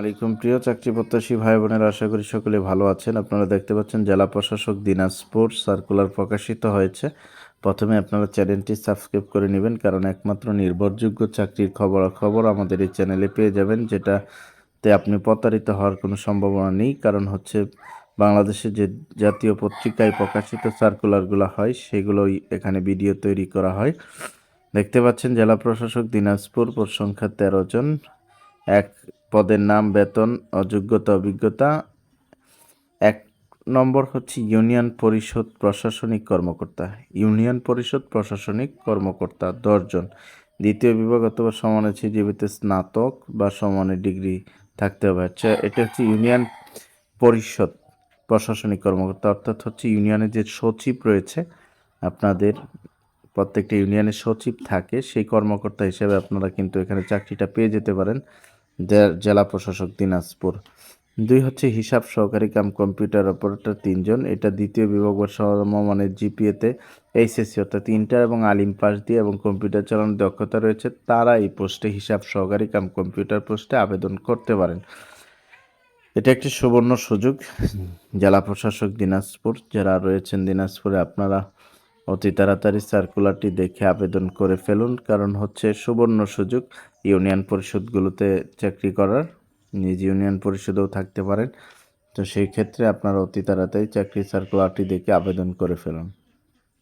আলাইকুম। প্রিয় চাকরি প্রত্যাশী ভাই বোনেরা আশা করি সকলে ভালো আছেন। আপনারা দেখতে পাচ্ছেন জেলা প্রশাসক দিনাজপুর। সার্কুলার প্রকাশিত হয়েছে। প্রথমে আপনারা চ্যানেলটি সাবস্ক্রাইব করে নেবেন, কারণ একমাত্র নির্ভরযোগ্য চাকরির খবর খবরাখবর আমাদের এই চ্যানেলে পেয়ে যাবেন, যেটাতে আপনি প্রতারিত হওয়ার কোনো সম্ভাবনা নেই। কারণ হচ্ছে, বাংলাদেশে যে জাতীয় পত্রিকায় প্রকাশিত সার্কুলারগুলো হয়, সেগুলোই এখানে ভিডিও তৈরি করা হয়। দেখতে পাচ্ছেন জেলা প্রশাসক দিনাজপুর পদ সংখ্যা তেরো জন। এক পদের নাম বেতন, অযোগ্যতা, অভিজ্ঞতা। এক নম্বর হচ্ছে ইউনিয়ন পরিষদ প্রশাসনিক কর্মকর্তা। ইউনিয়ন পরিষদ প্রশাসনিক কর্মকর্তা দশজন। দ্বিতীয় বিভাগ অথবা সমানজীবিতে স্নাতক বা সমানের ডিগ্রি থাকতে হবে। আচ্ছা এটা হচ্ছে ইউনিয়ন পরিষদ প্রশাসনিক কর্মকর্তা। অর্থাৎ হচ্ছে ইউনিয়নের যে সচিব রয়েছে, আপনাদের প্রত্যেকটা ইউনিয়নের সচিব থাকে, সেই কর্মকর্তা হিসেবে আপনারা কিন্তু এখানে চাকরিটা পেয়ে যেতে পারেন। জেলা প্রশাসক দিনাজপুর। দুই হচ্ছে হিসাব সহকারী কাম কম্পিউটার অপারেটর তিনজন। এটা দ্বিতীয় বিভাগ সমমানের জিপিএতে এইচএসসি অর্থাৎ ইন্টার এবং আলিম পাস দিয়ে এবং কম্পিউটার চালানোর দক্ষতা রয়েছে। তারা এই পোস্টে হিসাব সহকারী কাম কম্পিউটার পোস্টে আবেদন করতে পারেন। এটা একটি সুবর্ণ সুযোগ। জেলা প্রশাসক দিনাজপুর, যারা রয়েছেন দিনাজপুরে, আপনারা অতি তাড়াতাড়ি সার্কুলারটি দেখে আবেদন করে ফেলুন, কারণ হচ্ছে সুবর্ণ সুযোগ। ইউনিয়ন পরিষদগুলোতে চাকরি করার নিজ ইউনিয়ন পরিষদেও থাকতে পারেন। তো সেই ক্ষেত্রে আপনারা অতি তাড়াতাড়ি চাকরি সার্কুলারটি দেখে আবেদন করে ফেলুন।